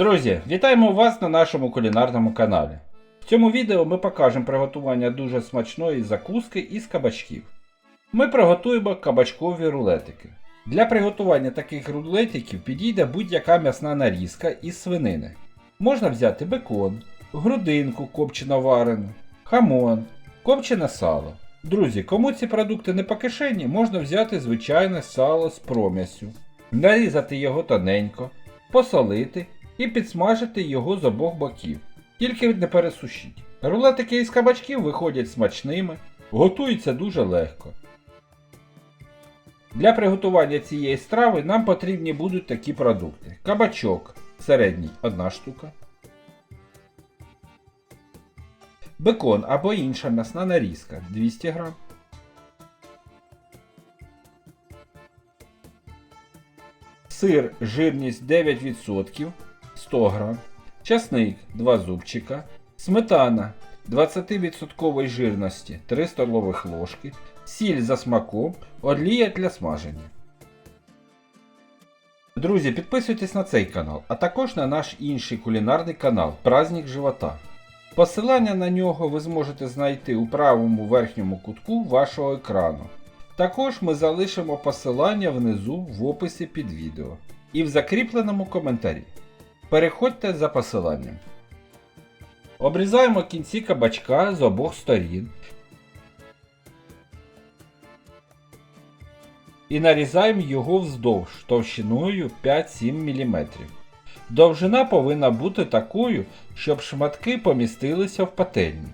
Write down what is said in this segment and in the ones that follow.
Друзі, вітаємо вас на нашому кулінарному каналі. В цьому відео ми покажемо приготування дуже смачної закуски із кабачків. Ми приготуємо кабачкові рулетики. Для приготування таких рулетиків підійде будь-яка м'ясна нарізка із свинини. Можна взяти бекон, грудинку копчено варену, хамон, копчене сало. Друзі, кому ці продукти не по кишені, можна взяти звичайне сало з пром'ясю, нарізати його тоненько, посолити і підсмажити його з обох боків. Тільки не пересушіть. Рулетики із кабачків виходять смачними, готуються дуже легко. Для приготування цієї страви нам потрібні будуть такі продукти: кабачок середній 1 штука, бекон або інша м'ясна нарізка 200 г, сир жирність 9% 100 г, часник 2 зубчика, сметана 20% жирності 3 столових ложки, сіль за смаком, олія для смаження. Друзі, підписуйтесь на цей канал, а також на наш інший кулінарний канал Праздник Живота. Посилання на нього ви зможете знайти у правому верхньому кутку вашого екрану. Також ми залишимо посилання внизу в описі під відео і в закріпленому коментарі. Переходьте за посиланням. Обрізаємо кінці кабачка з обох сторін. І нарізаємо його вздовж товщиною 5-7 мм. Довжина повинна бути такою, щоб шматки помістилися в пательні.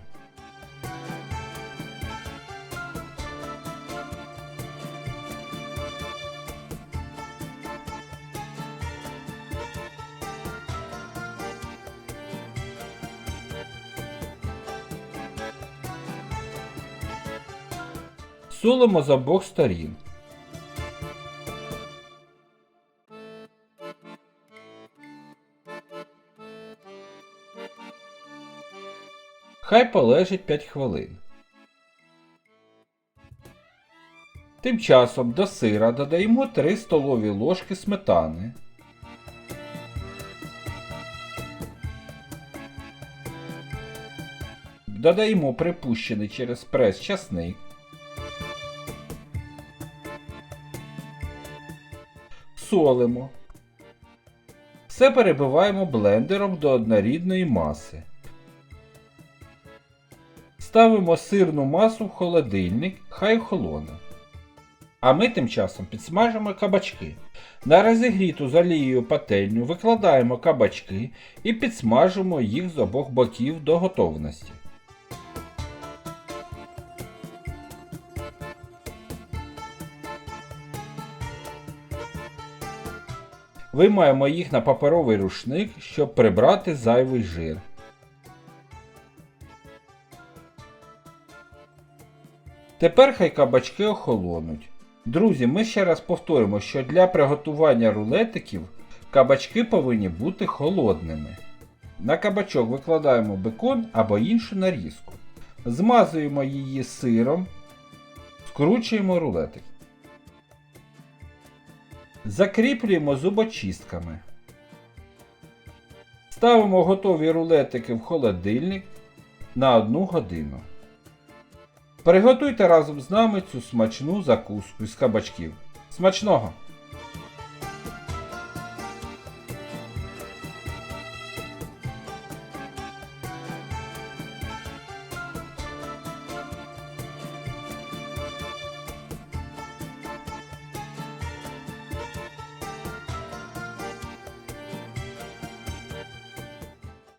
Солимо з обох сторін. Хай полежить 5 хвилин. Тим часом до сира додаємо 3 столові ложки сметани. Додаємо припущений через прес часник. Солимо. Все перебиваємо блендером до однорідної маси. Ставимо сирну масу в холодильник, хай охолоне. А ми тим часом підсмажимо кабачки. На розігріту з олією пательню викладаємо кабачки і підсмажимо їх з обох боків до готовності. Виймаємо їх на паперовий рушник, щоб прибрати зайвий жир. Тепер хай кабачки охолонуть. Друзі, ми ще раз повторимо, що для приготування рулетиків кабачки повинні бути холодними. На кабачок викладаємо бекон або іншу нарізку. Змазуємо її сиром, скручуємо рулетик. Закріплюємо зубочистками. Ставимо готові рулетики в холодильник на 1 годину. Приготуйте разом з нами цю смачну закуску із кабачків. Смачного!